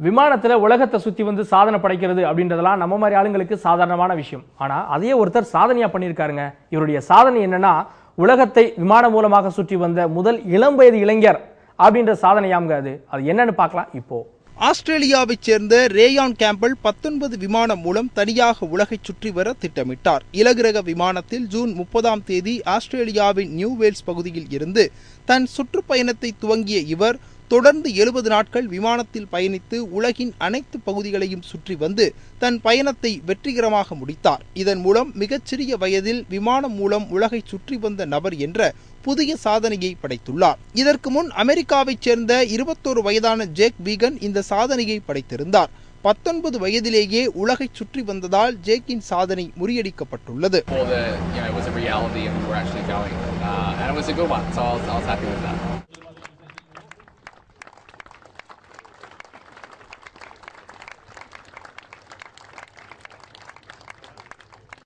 விமானத்தில் உலகத்தை சுற்றி வந்து சாதனை படைக்கிறது அப்படின்றதெல்லாம் நம்ம மாதிரி ஆளுங்களுக்கு சாதாரணமான விஷயம். ஆனால் அதையே ஒருத்தர் சாதனையாக பண்ணியிருக்காருங்க. இவருடைய சாதனை என்னென்னா உலகத்தை விமானம் மூலமாக சுற்றி வந்த முதல் இளம் வயது இளைஞர் அப்படின்ற சாதனையாமுங்க அது. அது என்னன்னு பார்க்கலாம். இப்போ. ஆஸ்திரேலியாவைச் சேர்ந்த ரேயான் கேம்பல் பத்தொன்பது விமானம் மூலம் தனியாக உலகைச் சுற்றி வர திட்டமிட்டார். இலகுரக விமானத்தில் ஜூன் முப்பதாம் தேதி ஆஸ்திரேலியாவின் நியூ வேல்ஸ் பகுதியில் இருந்து தன் சுற்றுப்பயணத்தை துவங்கிய இவர் தொடர்ந்து எழுபது நாட்கள் விமானத்தில் பயணித்து உலகின் அனைத்து பகுதிகளையும் சுற்றி வந்து தன் பயணத்தை வெற்றிகரமாக முடித்தார். இதன் மூலம் மிகச்சிறிய வயதில் விமானம் மூலம் உலகை சுற்றி வந்த நபர் என்ற புதிய சாதனையை படைத்துள்ளார். இதற்கு முன் அமெரிக்காவைச் சேர்ந்த இருபத்தோரு வயதான ஜேக் வீகன் இந்த சாதனையை படைத்திருந்தார். பத்தொன்பது வயதிலேயே உலகை சுற்றி வந்ததால் ஜேக்கின் சாதனை முறியடிக்கப்பட்டுள்ளது.